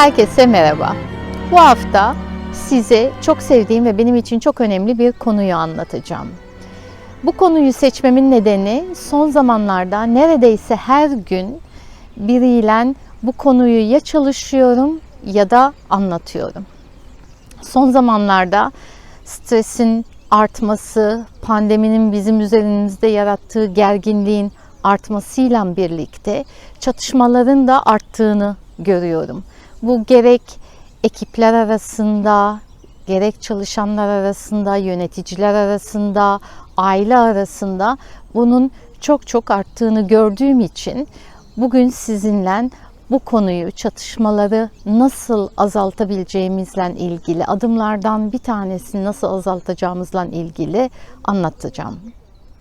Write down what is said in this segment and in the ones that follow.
Herkese merhaba. Bu hafta size çok sevdiğim ve benim için çok önemli bir konuyu anlatacağım. Bu konuyu seçmemin nedeni son zamanlarda neredeyse her gün biriyle bu konuyu ya çalışıyorum ya da anlatıyorum. Son zamanlarda stresin artması, pandeminin bizim üzerimizde yarattığı gerginliğin artmasıyla birlikte çatışmaların da arttığını görüyorum. Bu gerek ekipler arasında, gerek çalışanlar arasında, yöneticiler arasında, aile arasında bunun çok çok arttığını gördüğüm için bugün sizinle bu konuyu, çatışmaları nasıl azaltabileceğimizle ilgili adımlardan bir tanesini nasıl azaltacağımızla ilgili anlatacağım.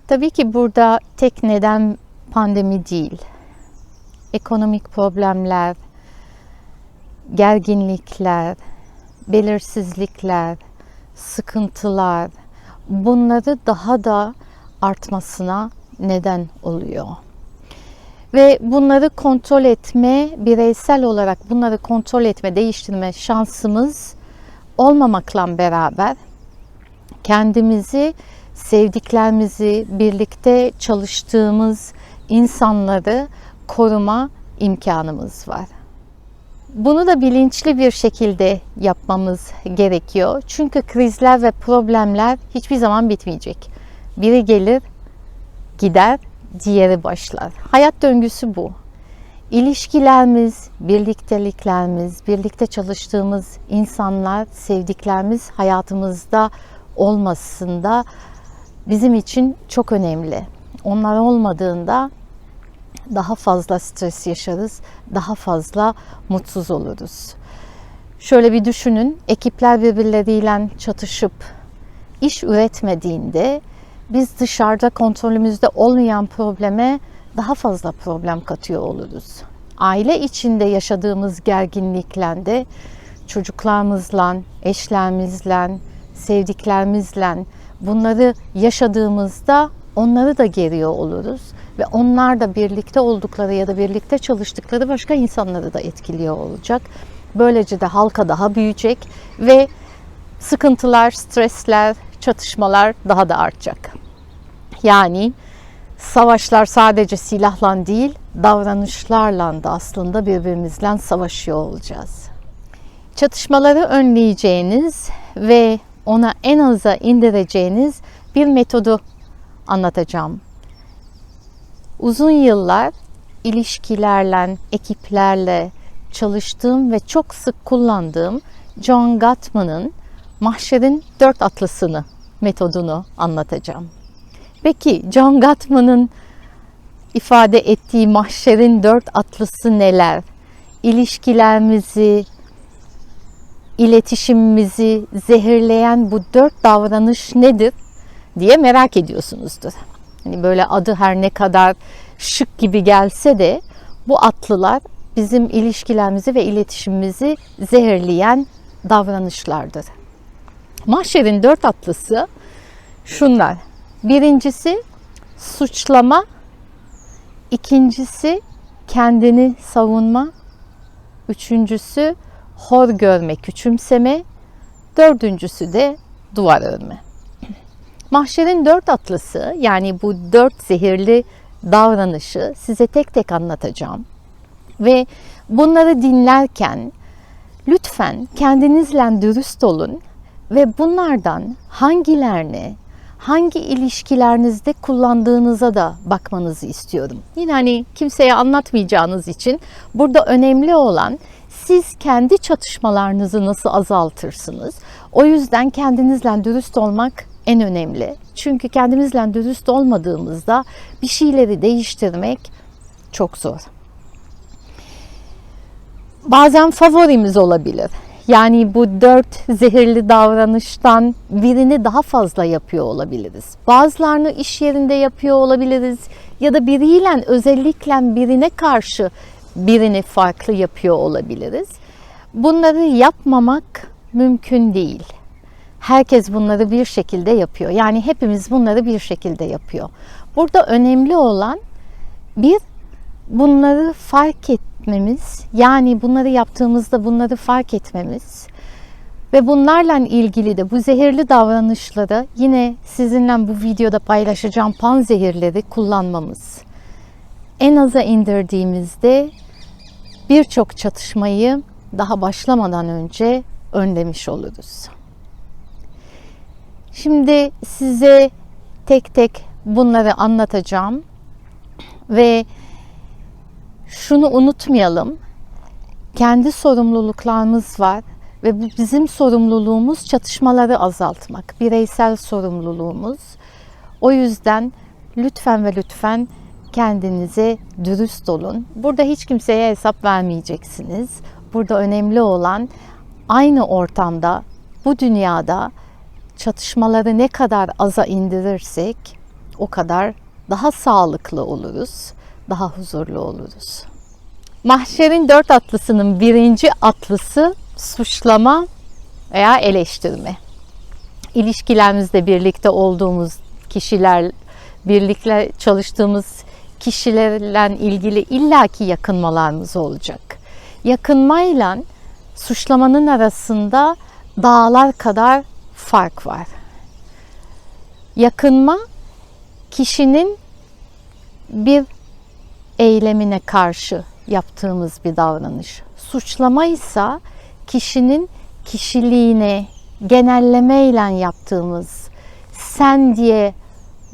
Tabii ki burada tek neden pandemi değil. Ekonomik problemler, gerginlikler, belirsizlikler, sıkıntılar bunları daha da artmasına neden oluyor. Ve bunları kontrol etme, bireysel olarak bunları kontrol etme, değiştirme şansımız olmamakla beraber kendimizi, sevdiklerimizi, birlikte çalıştığımız insanları koruma imkanımız var. Bunu da bilinçli bir şekilde yapmamız gerekiyor. Çünkü krizler ve problemler hiçbir zaman bitmeyecek. Biri gelir, gider, diğeri başlar. Hayat döngüsü bu. İlişkilerimiz, birlikteliklerimiz, birlikte çalıştığımız insanlar, sevdiklerimiz hayatımızda olmasında bizim için çok önemli. Onlar olmadığında daha fazla stres yaşarız, daha fazla mutsuz oluruz. Şöyle bir düşünün, ekipler birbirleriyle çatışıp iş üretmediğinde biz dışarıda kontrolümüzde olmayan probleme daha fazla problem katıyor oluruz. Aile içinde yaşadığımız gerginlikle de çocuklarımızla, eşlerimizle, sevdiklerimizle bunları yaşadığımızda onları da geriyor oluruz ve onlar da birlikte oldukları ya da birlikte çalıştıkları başka insanları da etkiliyor olacak. Böylece de halka daha büyüyecek ve sıkıntılar, stresler, çatışmalar daha da artacak. Yani savaşlar sadece silahla değil, davranışlarla da aslında birbirimizle savaşıyor olacağız. Çatışmaları önleyeceğiniz ve ona en aza indireceğiniz bir metodu anlatacağım. Uzun yıllar ilişkilerle, ekiplerle çalıştığım ve çok sık kullandığım John Gottman'ın Mahşerin Dört Atlısını metodunu anlatacağım. Peki John Gottman'ın ifade ettiği mahşerin dört atlısı neler? İlişkilerimizi, iletişimimizi zehirleyen bu dört davranış nedir diye merak ediyorsunuzdur. Hani böyle adı her ne kadar şık gibi gelse de bu atlılar bizim ilişkilerimizi ve iletişimimizi zehirleyen davranışlardır. Mahşerin dört atlısı şunlar. Birincisi suçlama, ikincisi kendini savunma, üçüncüsü hor görme, küçümseme, dördüncüsü de duvar örme. Mahşerin dört atlısı yani bu dört zehirli davranışı size tek tek anlatacağım. Ve bunları dinlerken lütfen kendinizle dürüst olun ve bunlardan hangilerini hangi ilişkilerinizde kullandığınıza da bakmanızı istiyorum. Yine hani kimseye anlatmayacağınız için burada önemli olan siz kendi çatışmalarınızı nasıl azaltırsınız? O yüzden kendinizle dürüst olmak en önemli. Çünkü kendimizle dürüst olmadığımızda bir şeyleri değiştirmek çok zor. Bazen favorimiz olabilir. Yani bu dört zehirli davranıştan birini daha fazla yapıyor olabiliriz. Bazılarını iş yerinde yapıyor olabiliriz ya da biriyle özellikle birine karşı birini farklı yapıyor olabiliriz. Bunları yapmamak mümkün değil. Herkes bunları bir şekilde yapıyor. Yani hepimiz bunları bir şekilde yapıyor. Burada önemli olan bir bunları fark etmemiz, yani bunları yaptığımızda bunları fark etmemiz ve bunlarla ilgili de bu zehirli davranışları yine sizinle bu videoda paylaşacağım pan zehirleri kullanmamız. En aza indirdiğimizde birçok çatışmayı daha başlamadan önce önlemiş oluruz. Şimdi size tek tek bunları anlatacağım ve şunu unutmayalım. Kendi sorumluluklarımız var ve bu bizim sorumluluğumuz çatışmaları azaltmak. Bireysel sorumluluğumuz. O yüzden lütfen ve lütfen kendinize dürüst olun. Burada hiç kimseye hesap vermeyeceksiniz. Burada önemli olan aynı ortamda, bu dünyada çatışmaları ne kadar aza indirirsek o kadar daha sağlıklı oluruz, daha huzurlu oluruz. Mahşerin dört atlısının birinci atlısı suçlama veya eleştirme. İlişkilerimizde birlikte olduğumuz kişiler, birlikte çalıştığımız kişilerle ilgili illaki yakınmalarımız olacak. Yakınmayla suçlamanın arasında dağlar kadar fark var. Yakınma kişinin bir eylemine karşı yaptığımız bir davranış. Suçlama ise kişinin kişiliğine genellemeyle yaptığımız sen diye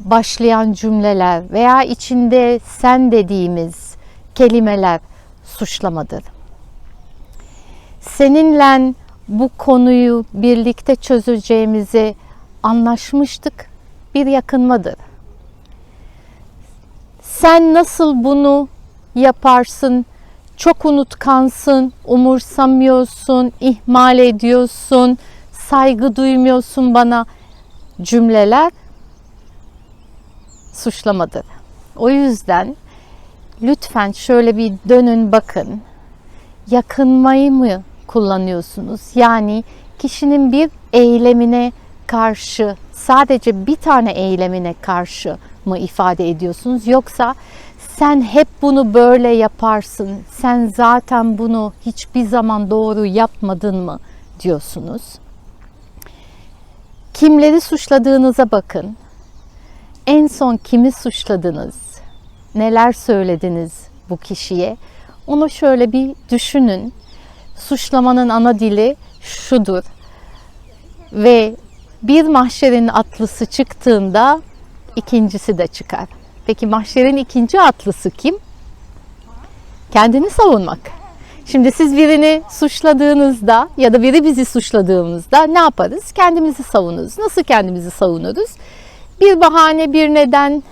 başlayan cümleler veya içinde sen dediğimiz kelimeler suçlamadır. Seninle bu konuyu birlikte çözeceğimizi anlaşmıştık. Bir yakınmadır. Sen nasıl bunu yaparsın? Çok unutkansın, umursamıyorsun, ihmal ediyorsun, saygı duymuyorsun bana cümleler suçlamadır. O yüzden lütfen şöyle bir dönün bakın. Yakınmayı mı kullanıyorsunuz? Yani kişinin bir eylemine karşı sadece bir tane eylemine karşı mı ifade ediyorsunuz yoksa sen hep bunu böyle yaparsın. Sen zaten bunu hiçbir zaman doğru yapmadın mı diyorsunuz. Kimleri suçladığınıza bakın. En son kimi suçladınız? Neler söylediniz bu kişiye? Onu şöyle bir düşünün. Suçlamanın ana dili şudur. Ve bir mahşerin atlısı çıktığında ikincisi de çıkar. Peki mahşerin ikinci atlısı kim? Kendini savunmak. Şimdi siz birini suçladığınızda ya da biri bizi suçladığımızda ne yaparız? Kendimizi savunuruz. Nasıl kendimizi savunuruz? Bir bahane, bir neden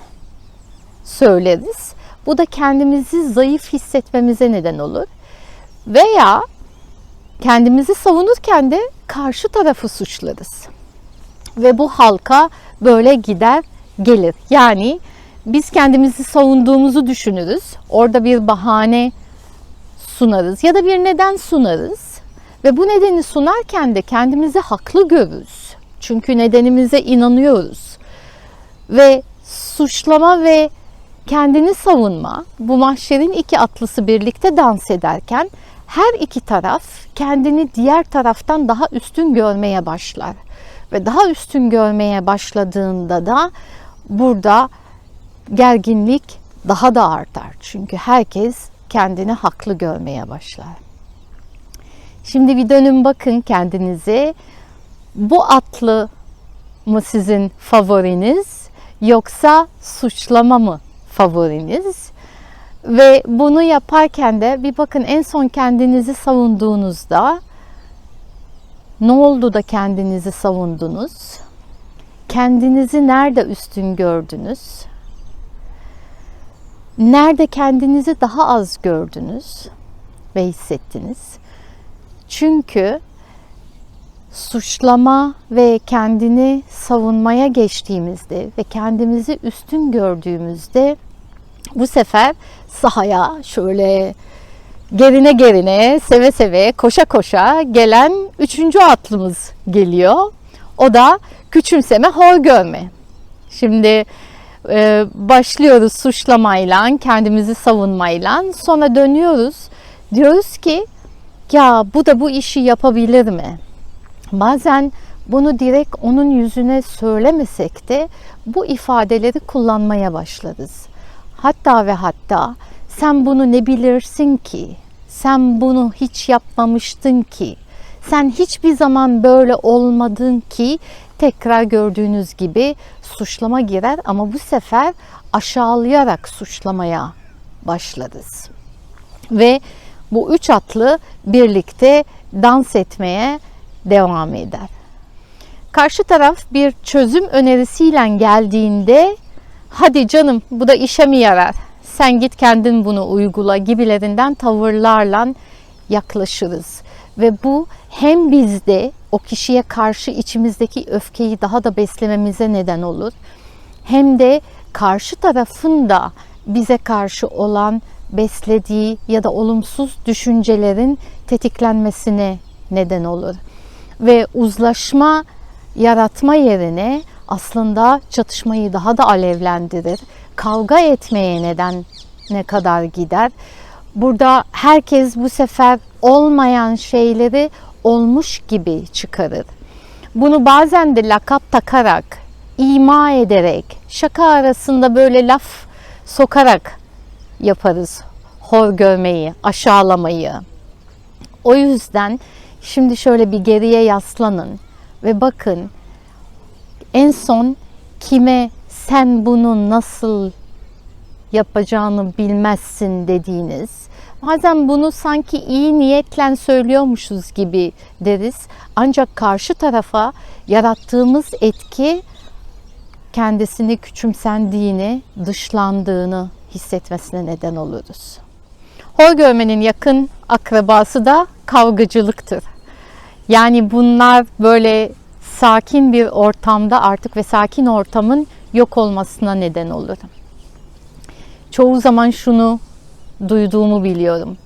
söyleriz. Bu da kendimizi zayıf hissetmemize neden olur. Veya kendimizi savunurken de karşı tarafı suçlarız. Ve bu halka böyle gider gelir. Yani biz kendimizi savunduğumuzu düşünürüz. Orada bir bahane sunarız ya da bir neden sunarız. Ve bu nedeni sunarken de kendimizi haklı görürüz. Çünkü nedenimize inanıyoruz. Ve suçlama ve kendini savunma bu mahşerin iki atlısı birlikte dans ederken her iki taraf kendini diğer taraftan daha üstün görmeye başlar. Ve daha üstün görmeye başladığında da burada gerginlik daha da artar. Çünkü herkes kendini haklı görmeye başlar. Şimdi bir dönün bakın kendinize. Bu atlı mı sizin favoriniz yoksa suçlama mı favoriniz? Ve bunu yaparken de bir bakın en son kendinizi savunduğunuzda ne oldu da kendinizi savundunuz? Kendinizi nerede üstün gördünüz? Nerede kendinizi daha az gördünüz ve hissettiniz? Çünkü suçlama ve kendini savunmaya geçtiğimizde ve kendimizi üstün gördüğümüzde bu sefer sahaya şöyle gerine gerine seve seve koşa koşa gelen üçüncü atlımız geliyor. O da küçümseme, hor görme. Şimdi Ee, başlıyoruz suçlamayla, kendimizi savunmayla. Sonra dönüyoruz. Diyoruz ki ya bu da bu işi yapabilir mi? Bazen bunu direkt onun yüzüne söylemesek de bu ifadeleri kullanmaya başlarız. Hatta ve hatta sen bunu ne bilirsin ki? Sen bunu hiç yapmamıştın ki. Sen hiçbir zaman böyle olmadın ki tekrar gördüğünüz gibi suçlama girer ama bu sefer aşağılayarak suçlamaya başlarız. Ve bu üç atlı birlikte dans etmeye devam eder. Karşı taraf bir çözüm önerisiyle geldiğinde hadi canım bu da işe mi yarar? Sen git kendin bunu uygula gibilerinden tavırlarla yaklaşırız. Ve bu hem bizde o kişiye karşı içimizdeki öfkeyi daha da beslememize neden olur. Hem de karşı tarafın da bize karşı olan beslediği ya da olumsuz düşüncelerin tetiklenmesine neden olur. Ve uzlaşma yaratma yerine aslında çatışmayı daha da alevlendirir. Kavga etmeye neden ne kadar gider. Burada herkes bu sefer olmayan şeyleri olmuş gibi çıkarır. Bunu bazen de lakap takarak, ima ederek, şaka arasında böyle laf sokarak yaparız. Hor görmeyi, aşağılamayı. O yüzden şimdi şöyle bir geriye yaslanın ve bakın en son kime sen bunu nasıl yapacağını bilmezsin dediğiniz bazen bunu sanki iyi niyetle söylüyormuşuz gibi deriz. Ancak karşı tarafa yarattığımız etki kendisini küçümsendiğini, dışlandığını hissetmesine neden oluruz. Hor görmenin yakın akrabası da kavgacılıktır. Yani bunlar böyle sakin bir ortamda artık ve sakin ortamın yok olmasına neden olur. Çoğu zaman şunu duyduğumu biliyorum.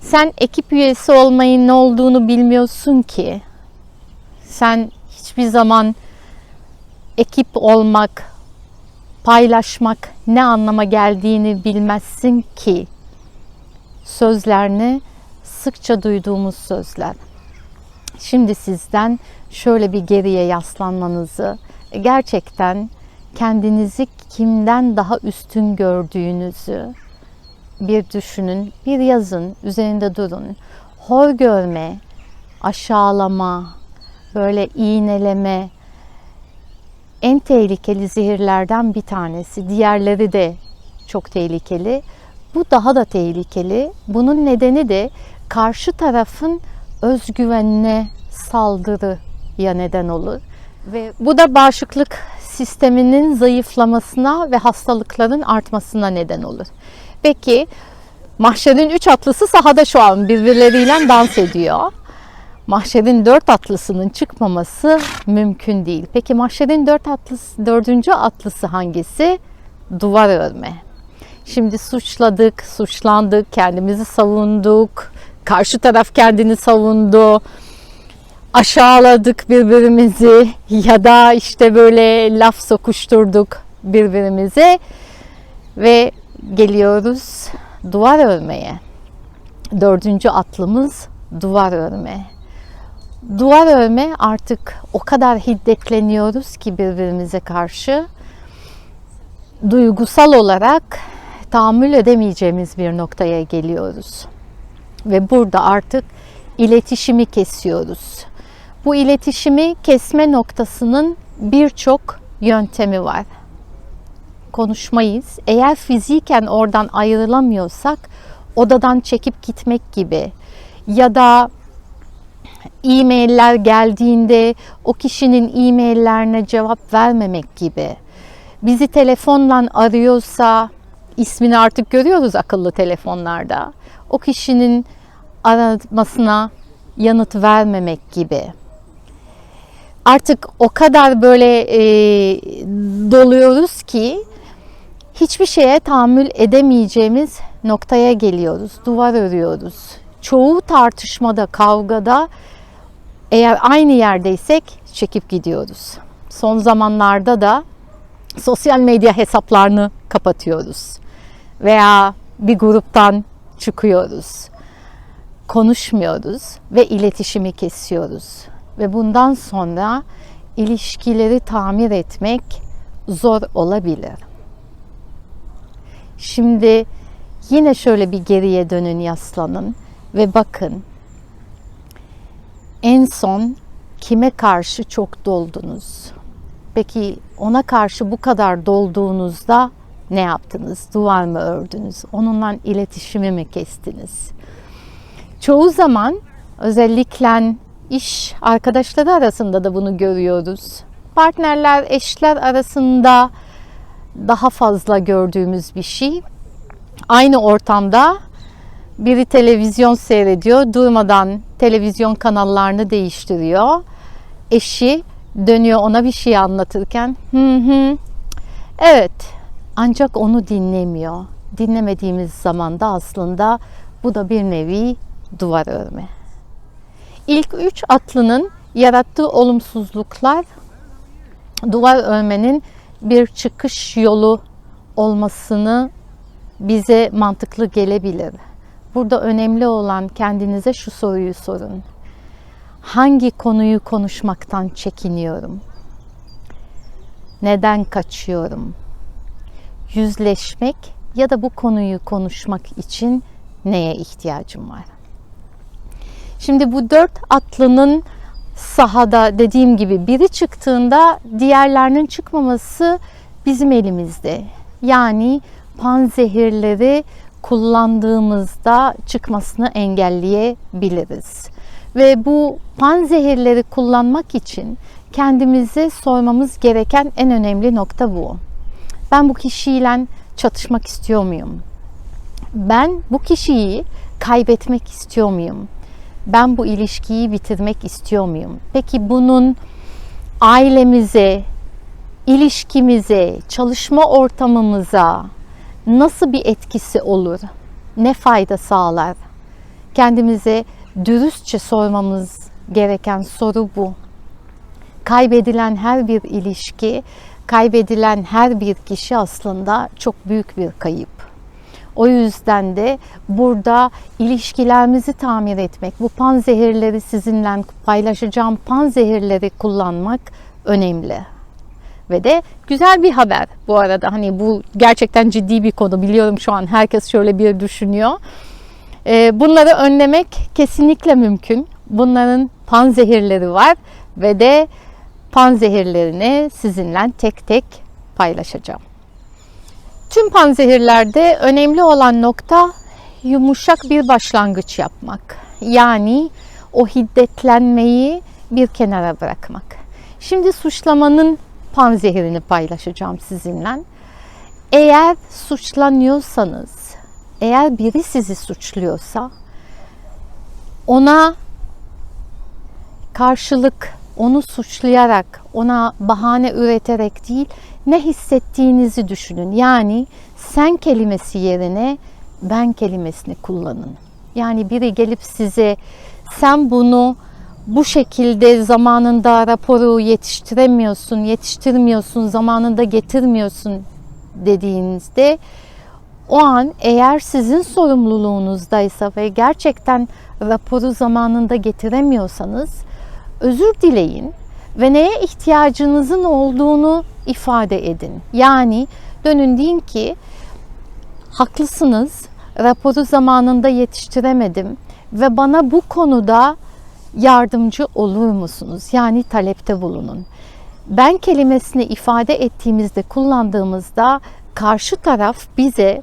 Sen ekip üyesi olmayın ne olduğunu bilmiyorsun ki. Sen hiçbir zaman ekip olmak, paylaşmak ne anlama geldiğini bilmezsin ki. Sözlerini sıkça duyduğumuz sözler. Şimdi sizden şöyle bir geriye yaslanmanızı, gerçekten kendinizi kimden daha üstün gördüğünüzü bir düşünün, bir yazın, üzerinde durun. Hor görme, aşağılama, böyle iğneleme en tehlikeli zehirlerden bir tanesi. Diğerleri de çok tehlikeli. Bu daha da tehlikeli. Bunun nedeni de karşı tarafın özgüvenine saldırıya neden olur. Ve bu da bağışıklık sisteminin zayıflamasına ve hastalıkların artmasına neden olur. Peki mahşerin üç atlısı sahada şu an birbirleriyle dans ediyor. Mahşerin dört atlısının çıkmaması mümkün değil. Peki mahşerin dört atlısı, dördüncü atlısı hangisi? Duvar örme. Şimdi suçladık, suçlandık, kendimizi savunduk, karşı taraf kendini savundu, aşağıladık birbirimizi ya da işte böyle laf sokuşturduk birbirimize ve geliyoruz duvar örmeye. Dördüncü atlımız duvar örme. Duvar örme artık o kadar hiddetleniyoruz ki birbirimize karşı duygusal olarak tahammül edemeyeceğimiz bir noktaya geliyoruz. Ve burada artık iletişimi kesiyoruz. Bu iletişimi kesme noktasının birçok yöntemi var. Konuşmayız. Eğer fiziken oradan ayrılamıyorsak odadan çekip gitmek gibi ya da e-mailler geldiğinde o kişinin e-maillerine cevap vermemek gibi. Bizi telefonla arıyorsa ismini artık görüyoruz akıllı telefonlarda. O kişinin aramasına yanıt vermemek gibi. Artık o kadar böyle e, doluyoruz ki hiçbir şeye tahammül edemeyeceğimiz noktaya geliyoruz. Duvar örüyoruz. Çoğu tartışmada, kavgada eğer aynı yerdeysek çekip gidiyoruz. Son zamanlarda da sosyal medya hesaplarını kapatıyoruz veya bir gruptan çıkıyoruz. Konuşmuyoruz ve iletişimi kesiyoruz. Ve bundan sonra ilişkileri tamir etmek zor olabilir. Şimdi yine şöyle bir geriye dönün yaslanın ve bakın. En son kime karşı çok doldunuz? Peki ona karşı bu kadar dolduğunuzda ne yaptınız? Duvar mı ördünüz? Onunla iletişimi mi kestiniz? Çoğu zaman özellikle iş arkadaşları arasında da bunu görüyoruz. Partnerler, eşler arasında daha fazla gördüğümüz bir şey. Aynı ortamda biri televizyon seyrediyor, durmadan televizyon kanallarını değiştiriyor. Eşi dönüyor ona bir şey anlatırken, hı hı, evet ancak onu dinlemiyor. Dinlemediğimiz zaman da aslında bu da bir nevi duvar örme. İlk üç atlının yarattığı olumsuzluklar duvar örmenin bir çıkış yolu olmasını bize mantıklı gelebilir. Burada önemli olan kendinize şu soruyu sorun. Hangi konuyu konuşmaktan çekiniyorum? Neden kaçıyorum? Yüzleşmek ya da bu konuyu konuşmak için neye ihtiyacım var? Şimdi bu dört atlının sahada dediğim gibi biri çıktığında diğerlerinin çıkmaması bizim elimizde. Yani panzehirleri kullandığımızda çıkmasını engelleyebiliriz. Ve bu panzehirleri kullanmak için kendimize sormamız gereken en önemli nokta bu. Ben bu kişiyle çatışmak istiyor muyum? Ben bu kişiyi kaybetmek istiyor muyum? Ben bu ilişkiyi bitirmek istiyor muyum? Peki bunun ailemize, ilişkimize, çalışma ortamımıza nasıl bir etkisi olur? Ne fayda sağlar? Kendimize dürüstçe sormamız gereken soru bu. Kaybedilen her bir ilişki, kaybedilen her bir kişi aslında çok büyük bir kayıp. O yüzden de burada ilişkilerimizi tamir etmek, bu panzehirleri sizinle paylaşacağım panzehirleri kullanmak önemli. Ve de güzel bir haber bu arada. Hani bu gerçekten ciddi bir konu. Biliyorum şu an herkes şöyle bir düşünüyor. Ee, bunları önlemek kesinlikle mümkün. Bunların panzehirleri var ve de panzehirlerini sizinle tek tek paylaşacağım. Tüm panzehirlerde önemli olan nokta yumuşak bir başlangıç yapmak. Yani o hiddetlenmeyi bir kenara bırakmak. Şimdi suçlamanın panzehirini paylaşacağım sizinle. Eğer suçlanıyorsanız, eğer biri sizi suçluyorsa ona karşılık onu suçlayarak, ona bahane üreterek değil, ne hissettiğinizi düşünün. Yani sen kelimesi yerine ben kelimesini kullanın. Yani biri gelip size sen bunu bu şekilde zamanında raporu yetiştiremiyorsun, yetiştirmiyorsun, zamanında getirmiyorsun dediğinizde o an eğer sizin sorumluluğunuzdaysa ve gerçekten raporu zamanında getiremiyorsanız özür dileyin ve neye ihtiyacınızın olduğunu ifade edin. Yani dönün deyin ki haklısınız raporu zamanında yetiştiremedim ve bana bu konuda yardımcı olur musunuz? Yani talepte bulunun. Ben kelimesini ifade ettiğimizde, kullandığımızda karşı taraf bize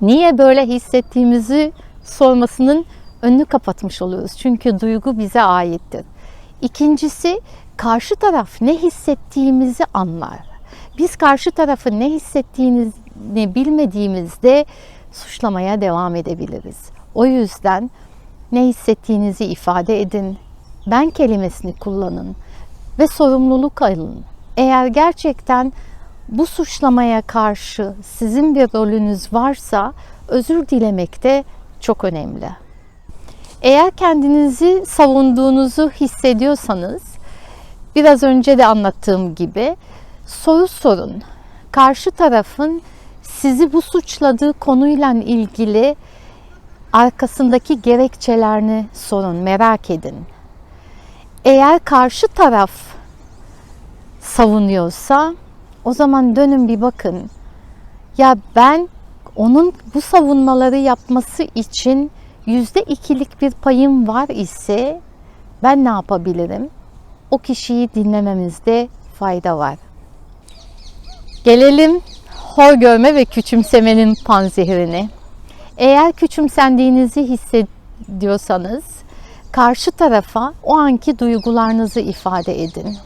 niye böyle hissettiğimizi sormasının önünü kapatmış oluyoruz. Çünkü duygu bize aittir. İkincisi karşı taraf ne hissettiğimizi anlar. Biz karşı tarafın ne hissettiğini bilmediğimizde suçlamaya devam edebiliriz. O yüzden ne hissettiğinizi ifade edin. Ben kelimesini kullanın ve sorumluluk alın. Eğer gerçekten bu suçlamaya karşı sizin bir rolünüz varsa özür dilemek de çok önemli. Eğer kendinizi savunduğunuzu hissediyorsanız biraz önce de anlattığım gibi soru sorun. karşı tarafın sizi bu suçladığı konuyla ilgili arkasındaki gerekçelerini sorun, merak edin. Eğer karşı taraf savunuyorsa o zaman dönün bir bakın. Ya ben onun bu savunmaları yapması için yüzde ikilik bir payım var ise ben ne yapabilirim? O kişiyi dinlememizde fayda var. Gelelim hor görme ve küçümsemenin panzehirine. Eğer küçümsendiğinizi hissediyorsanız karşı tarafa o anki duygularınızı ifade edin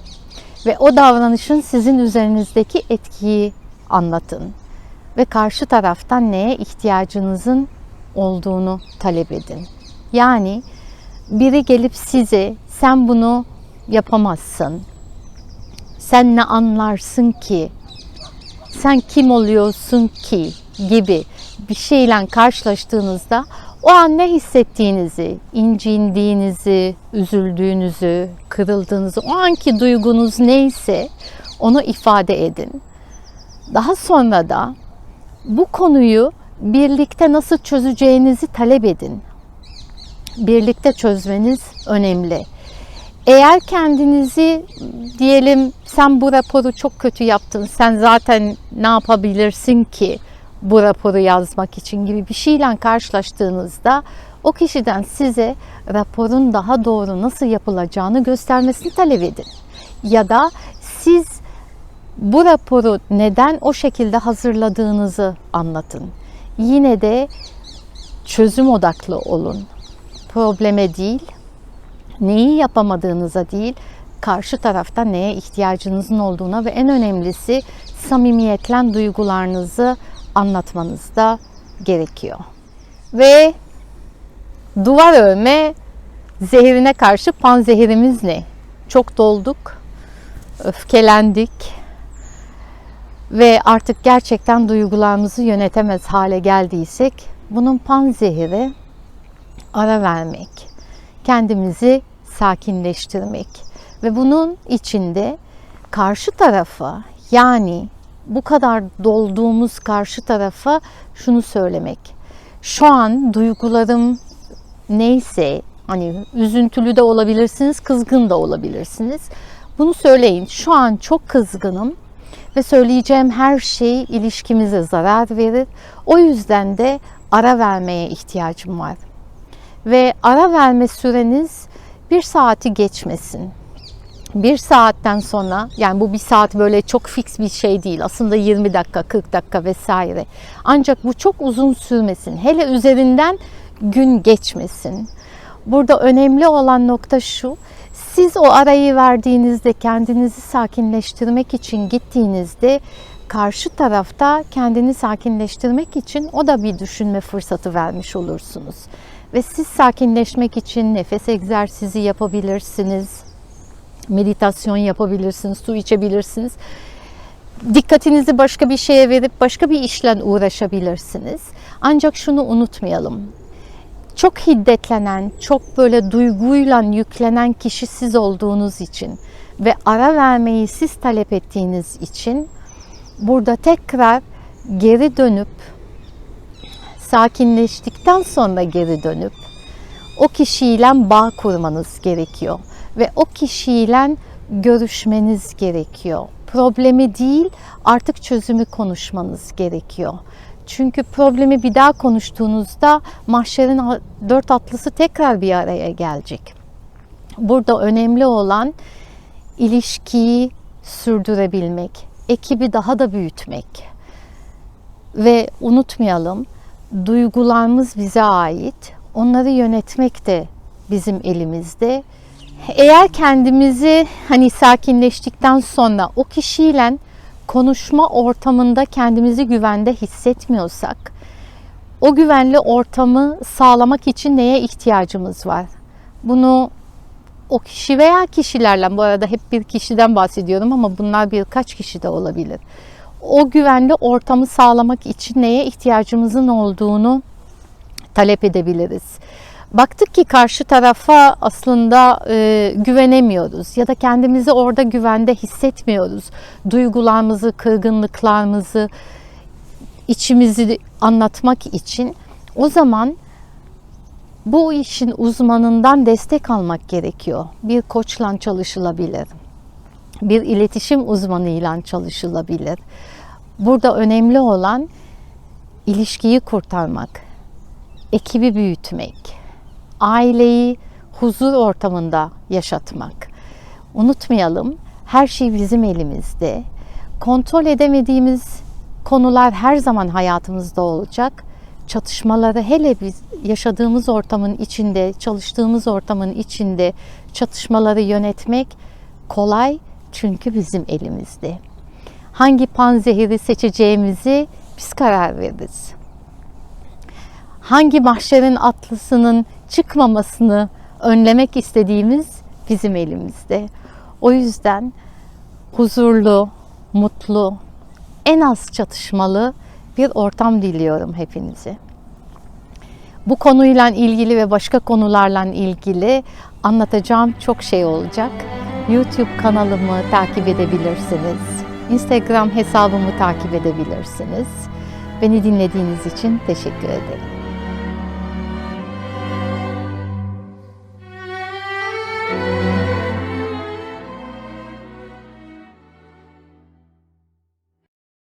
ve o davranışın sizin üzerinizdeki etkiyi anlatın ve karşı taraftan neye ihtiyacınızın olduğunu talep edin. Yani biri gelip size sen bunu yapamazsın. Sen ne anlarsın ki? Sen kim oluyorsun ki? gibi bir şeyle karşılaştığınızda o an ne hissettiğinizi, incindiğinizi, üzüldüğünüzü, kırıldığınızı, o anki duygunuz neyse onu ifade edin. Daha sonra da bu konuyu birlikte nasıl çözeceğinizi talep edin. Birlikte çözmeniz önemli. Eğer kendinizi diyelim sen bu raporu çok kötü yaptın, sen zaten ne yapabilirsin ki bu raporu yazmak için gibi bir şeyle karşılaştığınızda o kişiden size raporun daha doğru nasıl yapılacağını göstermesini talep edin. Ya da siz bu raporu neden o şekilde hazırladığınızı anlatın. Yine de çözüm odaklı olun. Probleme değil, neyi yapamadığınıza değil, karşı tarafta neye ihtiyacınızın olduğuna ve en önemlisi samimiyetle duygularınızı anlatmanız da gerekiyor. Ve duvar örme zehirine karşı panzehirimiz ne? Çok dolduk, öfkelendik ve artık gerçekten duygularımızı yönetemez hale geldiysek bunun panzehiri ara vermek, kendimizi sakinleştirmek ve bunun içinde karşı tarafa yani bu kadar dolduğumuz karşı tarafa şunu söylemek. Şu an duygularım neyse hani üzüntülü de olabilirsiniz, kızgın da olabilirsiniz. Bunu söyleyin. Şu an çok kızgınım ve söyleyeceğim her şey ilişkimize zarar verir. O yüzden de ara vermeye ihtiyacım var. Ve ara verme süreniz bir saati geçmesin bir saatten sonra yani bu bir saat böyle çok fix bir şey değil. Aslında 20 dakika, 40 dakika vesaire. Ancak bu çok uzun sürmesin. Hele üzerinden gün geçmesin. Burada önemli olan nokta şu. Siz o arayı verdiğinizde kendinizi sakinleştirmek için gittiğinizde karşı tarafta kendini sakinleştirmek için o da bir düşünme fırsatı vermiş olursunuz. Ve siz sakinleşmek için nefes egzersizi yapabilirsiniz meditasyon yapabilirsiniz, su içebilirsiniz. Dikkatinizi başka bir şeye verip başka bir işle uğraşabilirsiniz. Ancak şunu unutmayalım. Çok hiddetlenen, çok böyle duyguyla yüklenen kişi siz olduğunuz için ve ara vermeyi siz talep ettiğiniz için burada tekrar geri dönüp sakinleştikten sonra geri dönüp o kişiyle bağ kurmanız gerekiyor ve o kişiyle görüşmeniz gerekiyor. Problemi değil, artık çözümü konuşmanız gerekiyor. Çünkü problemi bir daha konuştuğunuzda mahşerin dört atlısı tekrar bir araya gelecek. Burada önemli olan ilişkiyi sürdürebilmek, ekibi daha da büyütmek. Ve unutmayalım, duygularımız bize ait. Onları yönetmek de bizim elimizde eğer kendimizi hani sakinleştikten sonra o kişiyle konuşma ortamında kendimizi güvende hissetmiyorsak o güvenli ortamı sağlamak için neye ihtiyacımız var? Bunu o kişi veya kişilerle bu arada hep bir kişiden bahsediyorum ama bunlar birkaç kişi de olabilir. O güvenli ortamı sağlamak için neye ihtiyacımızın olduğunu talep edebiliriz. Baktık ki karşı tarafa aslında e, güvenemiyoruz ya da kendimizi orada güvende hissetmiyoruz. Duygularımızı, kırgınlıklarımızı, içimizi anlatmak için o zaman bu işin uzmanından destek almak gerekiyor. Bir koçla çalışılabilir. Bir iletişim uzmanıyla çalışılabilir. Burada önemli olan ilişkiyi kurtarmak, ekibi büyütmek, aileyi huzur ortamında yaşatmak. Unutmayalım, her şey bizim elimizde. Kontrol edemediğimiz konular her zaman hayatımızda olacak. Çatışmaları hele biz yaşadığımız ortamın içinde, çalıştığımız ortamın içinde çatışmaları yönetmek kolay çünkü bizim elimizde. Hangi panzehiri seçeceğimizi biz karar veririz. Hangi mahşerin atlısının çıkmamasını önlemek istediğimiz bizim elimizde. O yüzden huzurlu, mutlu, en az çatışmalı bir ortam diliyorum hepinize. Bu konuyla ilgili ve başka konularla ilgili anlatacağım çok şey olacak. YouTube kanalımı takip edebilirsiniz. Instagram hesabımı takip edebilirsiniz. Beni dinlediğiniz için teşekkür ederim.